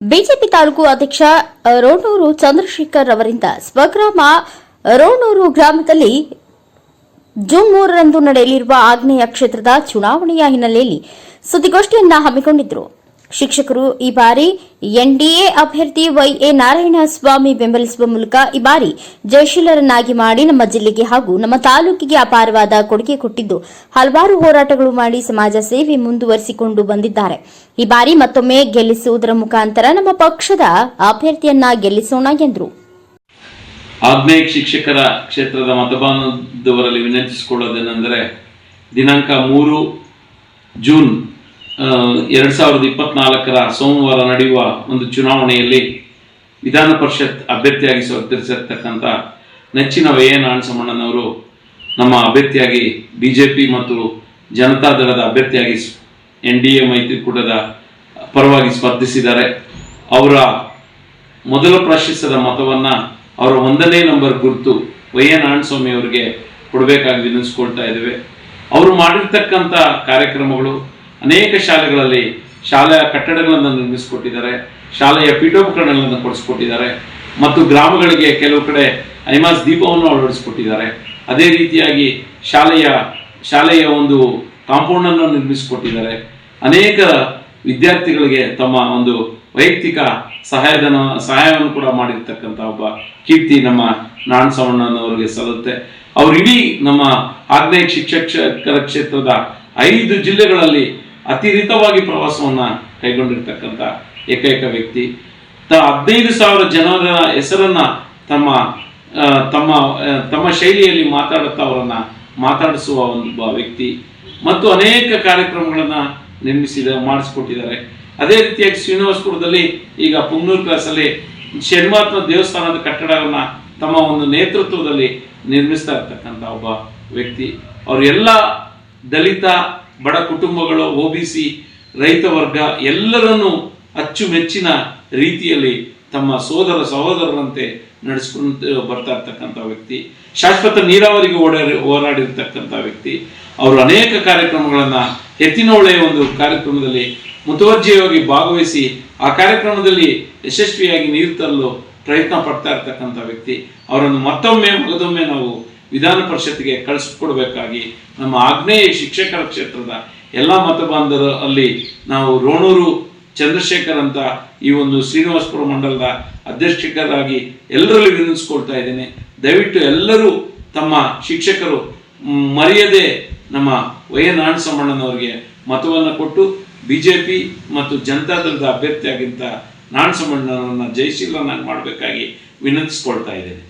BJP taluk ಅಧ್ಯಕ್ಷ ರೋಣೂರು ಚಂದ್ರಶೇಖರ್ ಅವರಿಂದ ಸ್ವಗ್ರಾಮ, ರೋಣೂರು ಗ್ರಾಮದಲ್ಲಿ ಜೂನ್ ಮೂರರಂದು ನಡೆಯಲಿರುವ ಆಗ್ನೇಯ ಕ್ಷೇತ್ರದ ಚುನಾವಣೆಯ ಹಿನ್ನೆಲೆಯಲ್ಲಿ ಸುದ್ದಿಗೋಷ್ಠಿಯನ್ನ ಹಮ್ಮಿಕೊಂಡಿದ್ದರು ಶಿಕ್ಷಕರು ಈ ಬಾರಿ ಎನ್ಡಿಎ ಅಭ್ಯರ್ಥಿ ವೈಎ ನಾರಾಯಣಸ್ವಾಮಿ ಬೆಂಬಲಿಸುವ ಮೂಲಕ ಈ ಬಾರಿ ಜಯಶೀಲರನ್ನಾಗಿ ಮಾಡಿ ನಮ್ಮ ಜಿಲ್ಲೆಗೆ ಹಾಗೂ ನಮ್ಮ ತಾಲೂಕಿಗೆ ಅಪಾರವಾದ ಕೊಡುಗೆ ಕೊಟ್ಟಿದ್ದು. ಹಲವಾರು ಹೋರಾಟಗಳು ಮಾಡಿ ಸಮಾಜ ಸೇವೆ ಮುಂದುವರಿಸಿಕೊಂಡು ಬಂದಿದ್ದಾರೆ. ಈ ಬಾರಿ ಮತ್ತೊಮ್ಮೆ ಗೆಲ್ಲಿಸುವುದರ ಮುಖಾಂತರ ನಮ್ಮ ಪಕ್ಷದ ಅಭ್ಯರ್ಥಿಯನ್ನ ಗೆಲ್ಲಿಸೋಣ ಎಂದರು. ಆಗ್ನೇಯ ಶಿಕ್ಷಕರ ಕ್ಷೇತ್ರದ ಮತದಾನದವರಲ್ಲಿ ವಿನಂತಿಸಿಕೊಳ್ಳೋದೇನೆಂದರೆ ದಿನಾಂಕ ಮೂರು ಜೂನ್ ಎರಡು ಸಾವಿರದ ಇಪ್ಪತ್ನಾಲ್ಕರ ಸೋಮವಾರ ನಡೆಯುವ ಒಂದು ಚುನಾವಣೆಯಲ್ಲಿ ವಿಧಾನ ಪರಿಷತ್ ಅಭ್ಯರ್ಥಿಯಾಗಿ ಸ್ಪರ್ಧಿಸಿರ್ತಕ್ಕಂಥ ನೆಚ್ಚಿನ ವೈ ಎನ್ ನಮ್ಮ ಅಭ್ಯರ್ಥಿಯಾಗಿ ಬಿ ಜೆ ಪಿ ಮತ್ತು ಜನತಾದಳದ ಅಭ್ಯರ್ಥಿಯಾಗಿ ಎನ್ ಡಿ ಎ ಮೈತ್ರಿಕೂಟದ ಪರವಾಗಿ ಸ್ಪರ್ಧಿಸಿದ್ದಾರೆ. ಅವರ ಮೊದಲ ಪ್ರಾಶಸ್ತ್ಯದ ಮತವನ್ನ ಅವರ ಒಂದನೇ ನಂಬರ್ ಗುರುತು ವೈ ಎ ನಾರಾಯಣಸ್ವಾಮಿ ಅವರಿಗೆ ಕೊಡಬೇಕಾಗಿ ವಿನಿಸ್ಕೊಳ್ತಾ ಇದ್ದೇವೆ. ಅವರು ಮಾಡಿರ್ತಕ್ಕಂಥ ಕಾರ್ಯಕ್ರಮಗಳು ಅನೇಕ ಶಾಲೆಗಳಲ್ಲಿ ಶಾಲೆಯ ಕಟ್ಟಡಗಳನ್ನು ನಿರ್ಮಿಸಿಕೊಟ್ಟಿದ್ದಾರೆ, ಶಾಲೆಯ ಪೀಠೋಪಕರಣಗಳನ್ನು ಕೊಡಿಸ್ಕೊಟ್ಟಿದ್ದಾರೆ, ಮತ್ತು ಗ್ರಾಮಗಳಿಗೆ ಕೆಲವು ಕಡೆ ಐಮಾಸ್ ದೀಪವನ್ನು ಅಳವಡಿಸಿಕೊಟ್ಟಿದ್ದಾರೆ. ಅದೇ ರೀತಿಯಾಗಿ ಶಾಲೆಯ ಶಾಲೆಯ ಒಂದು ಕಾಂಪೌಂಡನ್ನು ನಿರ್ಮಿಸಿಕೊಟ್ಟಿದ್ದಾರೆ. ಅನೇಕ ವಿದ್ಯಾರ್ಥಿಗಳಿಗೆ ತಮ್ಮ ಒಂದು ವೈಯಕ್ತಿಕ ಸಹಾಯಧನ, ಸಹಾಯವನ್ನು ಕೂಡ ಮಾಡಿರ್ತಕ್ಕಂಥ ಒಬ್ಬ ಕೀರ್ತಿ ನಮ್ಮ ನಾರಾಯಣಸ್ವಾಮಣ್ಣನವರಿಗೆ ಸಲ್ಲುತ್ತೆ. ಅವರು ಇಡೀ ನಮ್ಮ ಆಗ್ನೇಯ ಶಿಕ್ಷಕರ ಕ್ಷೇತ್ರದ ಐದು ಜಿಲ್ಲೆಗಳಲ್ಲಿ ಅತಿರಿತವಾಗಿ ಪ್ರವಾಸವನ್ನು ಕೈಗೊಂಡಿರ್ತಕ್ಕಂಥ ಏಕೈಕ ವ್ಯಕ್ತಿ. ತ ಹದಿನೈದು ಸಾವಿರ ಜನರ ಹೆಸರನ್ನ ತಮ್ಮ ತಮ್ಮ ತಮ್ಮ ಶೈಲಿಯಲ್ಲಿ ಮಾತಾಡುತ್ತಾ ಅವರನ್ನ ಮಾತಾಡಿಸುವ ಒಬ್ಬ ವ್ಯಕ್ತಿ. ಮತ್ತು ಅನೇಕ ಕಾರ್ಯಕ್ರಮಗಳನ್ನು ನಿರ್ಮಿಸಿದ, ಮಾಡಿಸಿಕೊಟ್ಟಿದ್ದಾರೆ. ಅದೇ ರೀತಿಯಾಗಿ ಶ್ರೀನಿವಾಸಪುರದಲ್ಲಿ ಈಗ ಪುಂಗ್ನೂರು ಕ್ಲಾಸಲ್ಲಿ ಶನಿಮಾತ್ಮ ದೇವಸ್ಥಾನದ ಕಟ್ಟಡವನ್ನ ತಮ್ಮ ಒಂದು ನೇತೃತ್ವದಲ್ಲಿ ನಿರ್ಮಿಸ್ತಾ ಇರ್ತಕ್ಕಂಥ ಒಬ್ಬ ವ್ಯಕ್ತಿ. ಅವರು ಎಲ್ಲ ದಲಿತ ಬಡ ಕುಟುಂಬಗಳು ಒ ಬಿ ಸಿ ರೈತ ವರ್ಗ ಎಲ್ಲರನ್ನೂ ಅಚ್ಚುಮೆಚ್ಚಿನ ರೀತಿಯಲ್ಲಿ ತಮ್ಮ ಸೋದರ ಸಹೋದರರಂತೆ ನಡೆಸ್ಕೊಂಡು ಬರ್ತಾ ಇರ್ತಕ್ಕಂಥ ವ್ಯಕ್ತಿ, ಶಾಶ್ವತ ನೀರಾವರಿಗೆ ಓಡಾಡಿ, ಹೋರಾಡಿರ್ತಕ್ಕಂಥ ವ್ಯಕ್ತಿ, ಅವರು ಅನೇಕ ಕಾರ್ಯಕ್ರಮಗಳನ್ನು ಎತ್ತಿನೋಳೆ ಒಂದು ಕಾರ್ಯಕ್ರಮದಲ್ಲಿ ಮುತುವರ್ಜಿಯಾಗಿ ಭಾಗವಹಿಸಿ ಆ ಕಾರ್ಯಕ್ರಮದಲ್ಲಿ ಯಶಸ್ವಿಯಾಗಿ ನೀರು ತರಲು ಪ್ರಯತ್ನ ಪಡ್ತಾ ಇರ್ತಕ್ಕಂಥ ವ್ಯಕ್ತಿ. ಅವರನ್ನು ಮತ್ತೊಮ್ಮೆ, ಮಗದೊಮ್ಮೆ ನಾವು ವಿಧಾನ ಪರಿಷತ್ಗೆ ಕಳಿಸ್ಕೊಡ್ಬೇಕಾಗಿ ನಮ್ಮ ಆಗ್ನೇಯ ಶಿಕ್ಷಕರ ಕ್ಷೇತ್ರದ ಎಲ್ಲ ಮತಬಾಂಧವರು ಅಲ್ಲಿ ನಾವು ರೋಣೂರು ಚಂದ್ರಶೇಖರ್ ಅಂತ ಈ ಒಂದು ಶ್ರೀನಿವಾಸಪುರ ಮಂಡಲದ ಅಧ್ಯಕ್ಷಕರಾಗಿ ಎಲ್ಲರಲ್ಲಿ ವಿನಿಸ್ಕೊಳ್ತಾ ಇದ್ದೇನೆ. ದಯವಿಟ್ಟು ಎಲ್ಲರೂ ತಮ್ಮ ಶಿಕ್ಷಕರು ಮರೆಯದೆ ನಮ್ಮ ವೈ ಎನ್ ಮತವನ್ನು ಕೊಟ್ಟು ಬಿಜೆಪಿ ಮತ್ತು ಜನತಾದಳದ ಅಭ್ಯರ್ಥಿಯಾಗಿಂತ ನಾರಾಯಣಸ್ವಾಮಣ್ಣನವರನ್ನ ಜಯಶೀಲನಾಗಿ ಮಾಡಬೇಕಾಗಿ ವಿನಂತಿಸ್ಕೊಳ್ತಾ ಇದ್ದೇನೆ.